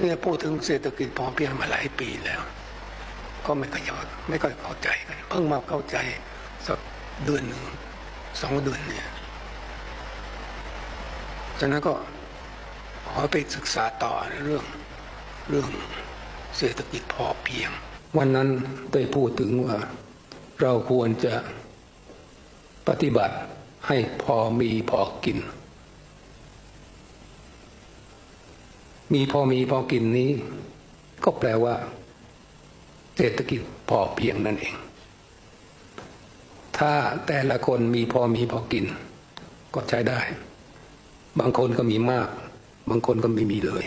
เนี่ยพูดถึงเศรษฐกิจพอเพียงมาหลายปีแล้ว ก็ไม่ค่อยไม่ค่อยเข้าใจกันเพิ่งมาเข้าใจสักเดือนหนึ่งสองเดือนเนี่ยฉะนั้นก็ขอไปศึกษาต่อในเรื่องเรื่องเศรษฐกิจพอเพียง วันนั้นได้พูดถึงว่าเราควรจะปฏิบัติให้พอมีพอกิน มีพอมีพอกินนี้ ก็แปลว่า เศรษฐกิจพอเพียงนั่นเอง ถ้าแต่ละคนมีพอมีพอกิน ก็ใช้ได้ บางคนก็มีมาก บางคนก็ไม่มีเลย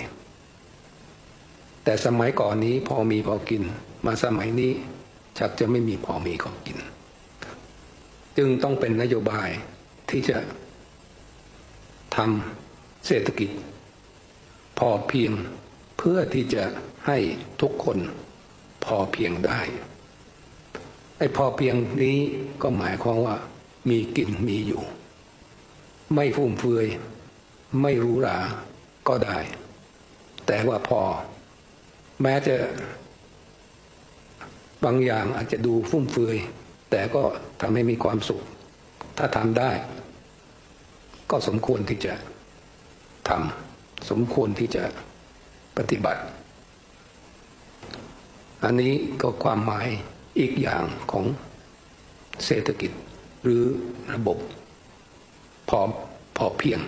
แต่สมัยก่อนนี้พอมีพอกิน มาสมัยนี้ชักจะไม่มีพอมีพอกิน จึงต้องเป็นนโยบายที่จะทำเศรษฐกิจ พอเพียงเพื่อที่จะให้ทุกคนพอเพียงได้ไอ้พอเพียงนี้ก็หมายความว่า มีกินมีอยู่ ไม่ฟุ่มเฟือย ไม่หรู้หราก็ได้ แต่ว่าพอ แม้จะ บางอย่างอาจจะดูฟุ่มเฟือย แต่ก็ทำให้มีความสุข ถ้าทำได้ ก็สมควรที่จะทำ สมควรที่จะปฏิบัติ อันนี้ก็ความหมายอีกอย่างของเศรษฐกิจหรือระบบพอพอเพียง